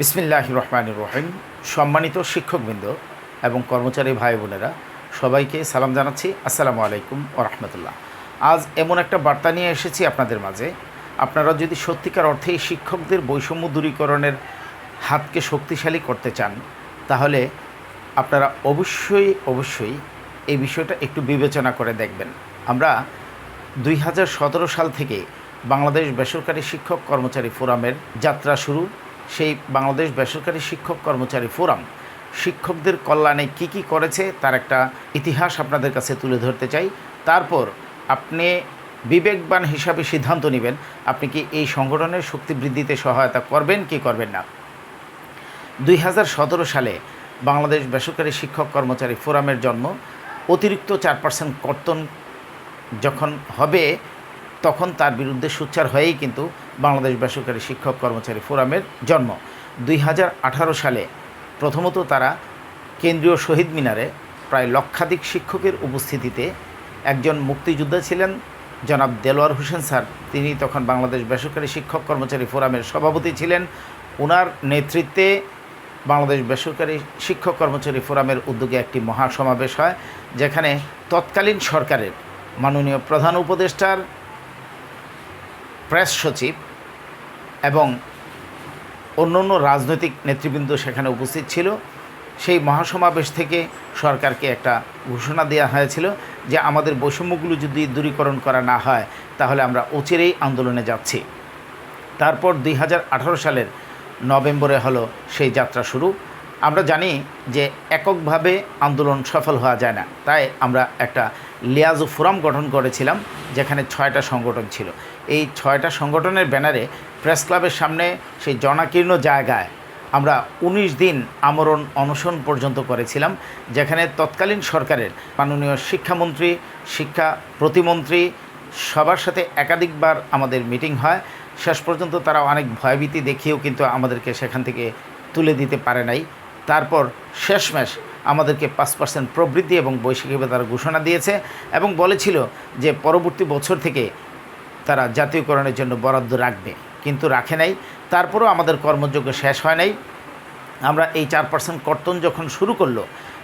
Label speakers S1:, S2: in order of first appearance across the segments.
S1: বিসমিল্লাহ রহমান রহিম। সম্মানিত শিক্ষকবৃন্দ এবং কর্মচারী ভাই বোনেরা, সবাইকে সালাম জানাচ্ছি। আসসালামু আলাইকুম ও রহমতুল্লাহ। আজ এমন একটা বার্তা নিয়ে এসেছি আপনাদের মাঝে। আপনারা যদি সত্যিকার অর্থে শিক্ষকদের বৈষম্য দূরীকরণের হাতকে শক্তিশালী করতে চান, তাহলে আপনারা অবশ্যই অবশ্যই এই বিষয়টা একটু বিবেচনা করে দেখবেন। আমরা দুই হাজার সতেরো সাল থেকে বাংলাদেশ বেসরকারি শিক্ষক কর্মচারী ফোরামের যাত্রা শুরু। সেই বাংলাদেশ বেসরকারি শিক্ষক কর্মচারী ফোরাম শিক্ষকদের কল্যাণে কি কি করেছে তার একটা ইতিহাস আপনাদের কাছে তুলে ধরতে চাই। তারপর আপনি বিবেকবান হিসাবে সিদ্ধান্ত নেবেন, আপনি কি এই সংগঠনের শক্তি বৃদ্ধিতে সহায়তা করবেন কি করবেন না। দুই হাজার সতেরো সালে বাংলাদেশ বেসরকারি শিক্ষক কর্মচারী ফোরামের জন্ম, অতিরিক্ত চার পার্সেন্ট কর্তন যখন হবে তখন তার বিরুদ্ধে সোচ্চার হয়েই কিন্তু বাংলাদেশ বেসরকারি শিক্ষক কর্মচারী ফোরামের জন্ম। দুই হাজার আঠারো সালে প্রথমত তারা কেন্দ্রীয় শহীদ মিনারে প্রায় লক্ষাধিক শিক্ষকের উপস্থিতিতে একজন মুক্তিযোদ্ধা ছিলেন, জনাব দেলোয়ার হোসেন স্যার। তিনি তখন বাংলাদেশ বেসরকারি শিক্ষক কর্মচারী ফোরামের সভাপতি ছিলেন। ওনার নেতৃত্বে বাংলাদেশ বেসরকারি শিক্ষক কর্মচারী ফোরামের উদ্যোগে একটি মহাসমাবেশ হয়, যেখানে তৎকালীন সরকারের মাননীয় প্রধান উপদেষ্টার প্রেস সচিব এবং অন্য অন্য রাজনৈতিক নেতৃবৃন্দ সেখানে উপস্থিত ছিল। সেই মহাসমাবেশ থেকে সরকারকে একটা ঘোষণা দেওয়া হয়েছিল যে আমাদের বৈষম্যগুলো যদি দূরীকরণ করা না হয়, তাহলে আমরা অচিরেই আন্দোলনে যাচ্ছি। তারপর দুই হাজার আঠারো সালের নভেম্বরে হলো সেই যাত্রা শুরু। আমরা জানি যে এককভাবে আন্দোলন সফল হওয়া যায় না। তাই আমরা একটা লিয়াজু ফোরাম গঠন করেছিলাম, যেখানে ছয়টা সংগঠন ছিল। এই ছয়টা সংগঠনের ব্যানারে প্রেস ক্লাবের সামনে সেই জনাকীর্ণ জায়গায় আমরা ১৯ দিন আমরণ অনশন পর্যন্ত করেছিলাম, যেখানে তৎকালীন সরকারের মাননীয় শিক্ষামন্ত্রী, শিক্ষা প্রতিমন্ত্রী সবার সাথে একাধিকবার আমাদের মিটিং হয়। শেষ পর্যন্ত তারা অনেক ভয়ভীতি দেখিয়েও কিন্তু আমাদেরকে সেখান থেকে তুলে দিতে পারে নাই। তারপর শেষমেশ আমাদেরকে পাঁচ পার্সেন্ট প্রবৃদ্ধি এবং বৈশ্বিক তারা ঘোষণা দিয়েছে এবং বলেছিল যে পরবর্তী বছর থেকে তারা জাতীয়করণের জন্য বরাদ্দ রাখবে। কিন্তু রাখে নাই। তারপরেও আমাদের কর্মযোগ্য শেষ হয় নাই। আমরা এই চার পার্সেন্ট কর্তন যখন শুরু করল,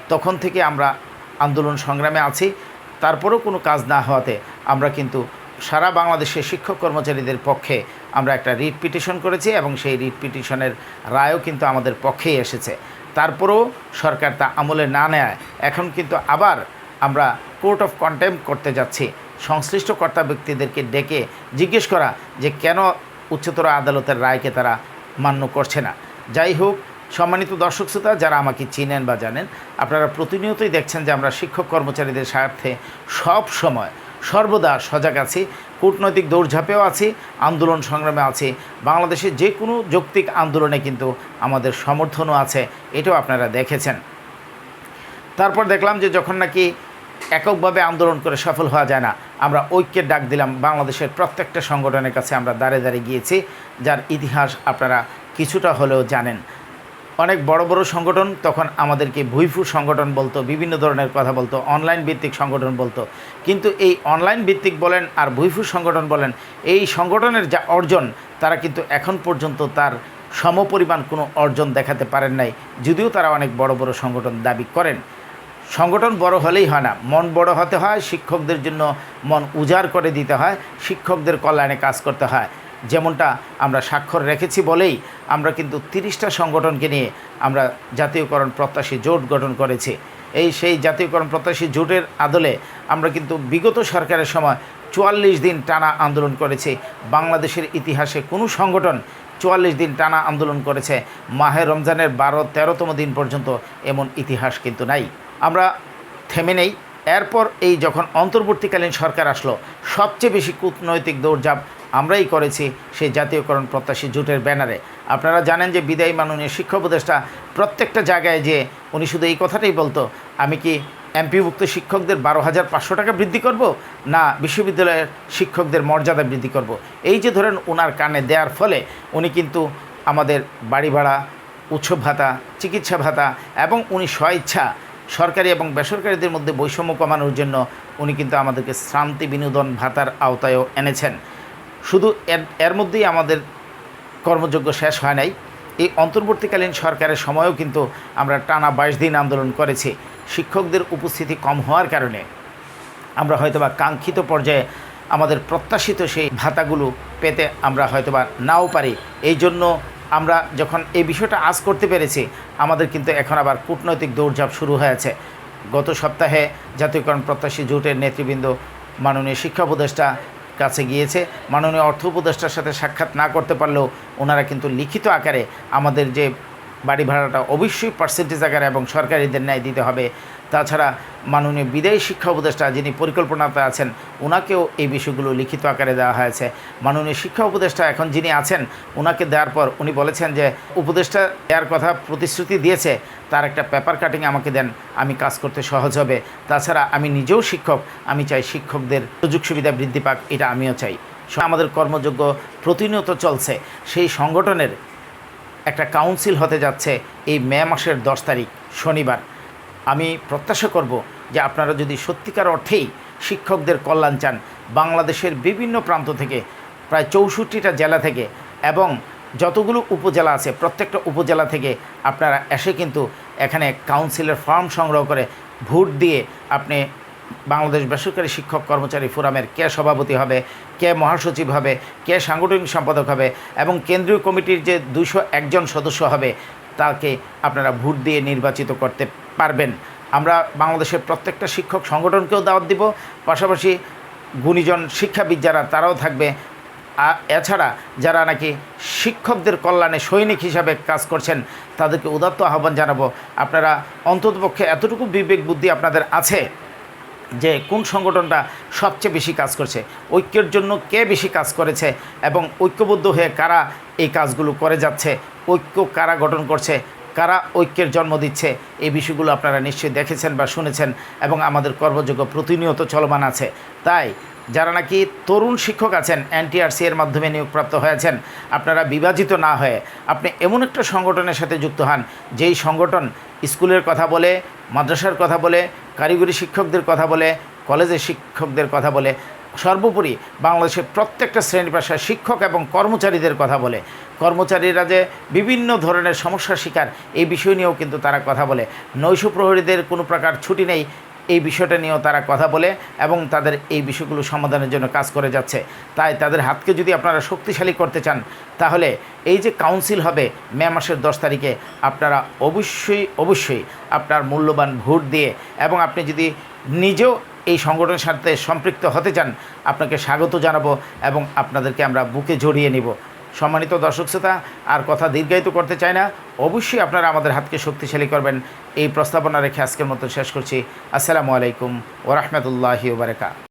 S1: তখন থেকে আমরা আন্দোলন সংগ্রামে আছি। তারপরেও কোনো কাজ না হওয়াতে আমরা কিন্তু সারা বাংলাদেশের শিক্ষক কর্মচারীদের পক্ষে আমরা একটা রিট পিটিশন করেছি এবং সেই রিট পিটিশনের রায়ও কিন্তু আমাদের পক্ষেই এসেছে। তারপরেও সরকার তা আমলে না নেয়। এখন কিন্তু আবার আমরা কোর্ট অফ কন্টেম্প করতে যাচ্ছি। সংশ্লিষ্ট কর্তা ব্যক্তিদেরকে ডেকে জিজ্ঞেস করা যে কেন উচ্চতর আদালতের রায়কে তারা মান্য করছে না। যাই হোক, সম্মানিত দর্শক শ্রোতা, যারা আমাকে চিনেন বা জানেন, আপনারা প্রতিনিয়তই দেখছেন যে আমরা শিক্ষক কর্মচারীদের স্বার্থে সব সময় সর্বদা সজাগ আছি। কূটনৈতিক দৌড়ঝাঁপেও আছি, আন্দোলন সংগ্রামে আছি। বাংলাদেশের যে কোনো যৌক্তিক আন্দোলনে কিন্তু আমাদের সমর্থনও আছে, এটাও আপনারা দেখেছেন। তারপর দেখলাম যে যখন নাকি এককভাবে আন্দোলন করে সফল হওয়া যায় না, আমরা ঐক্যের ডাক দিলাম, বাংলাদেশের প্রত্যেকটা সংগঠনের কাছে আমরা দাঁড়ে দাঁড়িয়ে গিয়েছি, যার ইতিহাস আপনারা কিছুটা হলেও জানেন। অনেক বড় বড় সংগঠন, তখন আমাদেরকে ভুইফু সংগঠন বলতো, বিভিন্ন ধরনের কথা বলতো অনলাইন ভিত্তিক সংগঠন বলতো। কিন্তু এই অনলাইন ভিত্তিক বলেন আর ভুইফু সংগঠন বলেন, এই সংগঠনের যা অর্জন, তারা কিন্তু এখন পর্যন্ত তার সমপরিমাণ কোনো অর্জন দেখাতে পারেন নাই, যদিও তারা অনেক বড় বড় সংগঠন দাবি করেন। সংগঠন বড় হলেই হয় না, মন বড় হতে হয়, শিক্ষকদের জন্য মন উজাড় করে দিতে হয়, শিক্ষকদের কল্যাণে কাজ করতে হয়। যেমনটা আমরা স্বাক্ষর রেখেছি বলেই আমরা কিন্তু তিরিশটা সংগঠনকে নিয়ে আমরা জাতীয়করণ প্রত্যাশী জোট গঠন করেছি। এই সেই জাতীয়করণ প্রত্যাশী জোটের আদলে আমরা কিন্তু বিগত সরকারের সময় চুয়াল্লিশ দিন টানা আন্দোলন করেছি। বাংলাদেশের ইতিহাসে কোনো সংগঠন চুয়াল্লিশ দিন টানা আন্দোলন করেছে। মাহে রমজানের বারো, তেরোতম দিন পর্যন্ত এমন ইতিহাস কিন্তু নাই। আমরা থেমে নেই। এরপর এই যখন অন্তর্বর্তীকালীন সরকার আসলো, সবচেয়ে বেশি কূটনৈতিক দৌড়ঝাঁপ আমরাই করেছি সেই জাতীয়করণ প্রত্যাশী জোটের ব্যানারে। আপনারা জানেন যে বিদায়ী মাননীয় শিক্ষা উপদেষ্টা প্রত্যেকটা জায়গায় যে উনি শুধু এই কথাটাই বলতো, আমি কি এমপিভুক্ত শিক্ষকদের বারো হাজার পাঁচশো টাকা বৃদ্ধি করব, না বিশ্ববিদ্যালয়ের শিক্ষকদের মর্যাদা বৃদ্ধি করব? এই যে ধরেন ওনার কানে দেওয়ার ফলে উনি কিন্তু আমাদের বাড়ি ভাড়া উৎসব ভাতা, চিকিৎসা ভাতা এবং উনি স্বইচ্ছা সরকারি এবং বেসরকারিদের মধ্যে বৈষম্য কমানোর জন্য উনি কিন্তু আমাদেরকে শ্রান্তি বিনোদন ভাতার আওতায়ও এনেছেন। শুধু এর মধ্যেই আমাদের কর্মযোগ্য শেষ হয় নাই। এই অন্তর্বর্তীকালীন সরকারের সময়ও কিন্তু আমরা টানা বাইশ দিন আন্দোলন করেছি। শিক্ষকদের উপস্থিতি কম হওয়ার কারণে আমরা হয়তোবা কাঙ্ক্ষিত পর্যায়ে আমাদের প্রত্যাশিত সেই ভাতাগুলো পেতে আমরা হয়তোবা নাও পারি। এই জন্য আমরা যখন এই বিষয়টা আজ করতে পেরেছি, আমাদের কিন্তু এখন আবার কূটনৈতিক দৌড়ঝাঁপ শুরু হয়েছে। গত সপ্তাহে জাতীয়করণ প্রত্যাশী জোটের নেতৃবৃন্দ, মাননীয় শিক্ষা উপদেষ্টা কাছে গিয়েছে। মাননীয় অর্থ উপদেষ্টার সাথে সাক্ষাৎ না করতে পারলেও ওনারা কিন্তু লিখিত আকারে আমাদের যে বাড়ি ভাড়াটা অবশ্যই পার্সেন্টেজ আকারে এবং সরকারিদের ন্যায় দিতে হবে। তাছাড়া মাননীয় বিদায়ী শিক্ষা উপদেষ্টা যিনি পরিকল্পনাতে আছেন ওনাকেও এই বিষয়গুলো লিখিত আকারে দেওয়া হয়েছে। মাননীয় শিক্ষা উপদেষ্টা এখন যিনি আছেন ওনাকে দেওয়ার পর উনি বলেছেন যে, উপদেষ্টা দেওয়ার কথা প্রতিশ্রুতি দিয়েছে, তার একটা পেপার কাটিং আমাকে দেন, আমি কাজ করতে সহজ হবে। তাছাড়া আমি নিজেও শিক্ষক, আমি চাই শিক্ষকদের সুযোগ সুবিধা বৃদ্ধি পাক, এটা আমিও চাই। আমাদের কর্মযোগ্য প্রতিনিয়ত চলছে। সেই সংগঠনের একটা কাউন্সিল হতে যাচ্ছে এই মে মাসের দশ তারিখ, শনিবার। আমি প্রত্যাশা করব যে আপনারা যদি সত্যিকার অর্থেই শিক্ষকদের কল্যাণ চান, বাংলাদেশের বিভিন্ন প্রান্ত থেকে, প্রায় চৌষট্টিটা জেলা থেকে এবং যতগুলো উপজেলা আছে, প্রত্যেকটা উপজেলা থেকে আপনারা এসে কিন্তু এখানে কাউন্সিলের ফর্ম সংগ্রহ করে ভোট দিয়ে আপনি বাংলাদেশ বেসরকারি শিক্ষক কর্মচারী ফোরামের কে সভাপতি হবে, কে মহাসচিব হবে, কে সাংগঠনিক সম্পাদক হবে এবং কেন্দ্রীয় কমিটির যে দুশো একজন সদস্য হবে তাকে আপনারা ভোট দিয়ে নির্বাচিত করতে পারবেন। আমরা বাংলাদেশের প্রত্যেকটা শিক্ষক সংগঠনকেও দাওয়াত দিব। পাশাপাশি গুণীজন শিক্ষাবিদ যারা তারাও থাকবে। এছাড়া যারা নাকি শিক্ষকদের কল্যাণে সৈনিক হিসাবে কাজ করছেন, তাদেরকে উদাত্ত আহ্বান জানাব। আপনারা অন্ততপক্ষে এতটুকু বিবেক বুদ্ধি আপনাদের আছে যে কোন সংগঠনটা সবচেয়ে বেশি কাজ করছে, ঐক্যের জন্য কে বেশি কাজ করেছে এবং ঐক্যবদ্ধ হয়ে কারা এই কাজগুলো করে যাচ্ছে ঐক্য কারা গঠন করছে, কারা ঐক্যের জন্ম দিচ্ছে, এই বিষয়গুলো আপনারা নিশ্চয়ই দেখেছেন বা শুনেছেন এবং আমাদের কর্মযোগ্য প্রতিনিয়ত চলমান আছে। তাই, যারা নাকি তরুণ শিক্ষক আছেন, এনটিআরসি এর মাধ্যমে নিয়োগপ্রাপ্ত হয়েছেন, আপনারা বিভাজিত না হয়ে আপনি এমন একটা সংগঠনের সাথে যুক্ত হন, যেই সংগঠন স্কুলের কথা বলে, মাদ্রাসার কথা বলে, কারিগরি শিক্ষকদের কথা বলে, কলেজের শিক্ষকদের কথা বলে সর্বোপরি বাংলাদেশের প্রত্যেকটা শ্রেণি পেশার শিক্ষক এবং কর্মচারীদের কথা বলে। কর্মচারীরা যে বিভিন্ন ধরনের সমস্যার শিকার, এই বিষয় নিয়েও কিন্তু তারা কথা বলে। নৈশ প্রহরীদের কোনো প্রকার ছুটি নেই, এই বিষয়টা নিয়েও তারা কথা বলে এবং তাদের এই বিষয়গুলো সমাধানের জন্য কাজ করে যাচ্ছে। তাই তাদের হাতকে যদি আপনারা শক্তিশালী করতে চান, তাহলে এই যে কাউন্সিল হবে মে মাসের দশ তারিখে, আপনারা অবশ্যই অবশ্যই আপনার মূল্যবান ভোট দিয়ে এবং আপনি যদি নিজেও এই সংগঠনের সাথে সম্পৃক্ত হতে চান, আপনাকে স্বাগত জানাব এবং আপনাদেরকে আমরা বুকে জড়িয়ে নিব। সম্মানিত দর্শক শ্রোতা, আর কথা দীর্ঘায়িত করতে চাই না, অবশ্যই আপনারা আমাদের হাতকে শক্তিশালী করবেন। এই প্রস্তাবনা রেখে আজকের মতো শেষ করছি। আসসালামু আলাইকুম ওরহমতুল্লাহি ওবরাকাত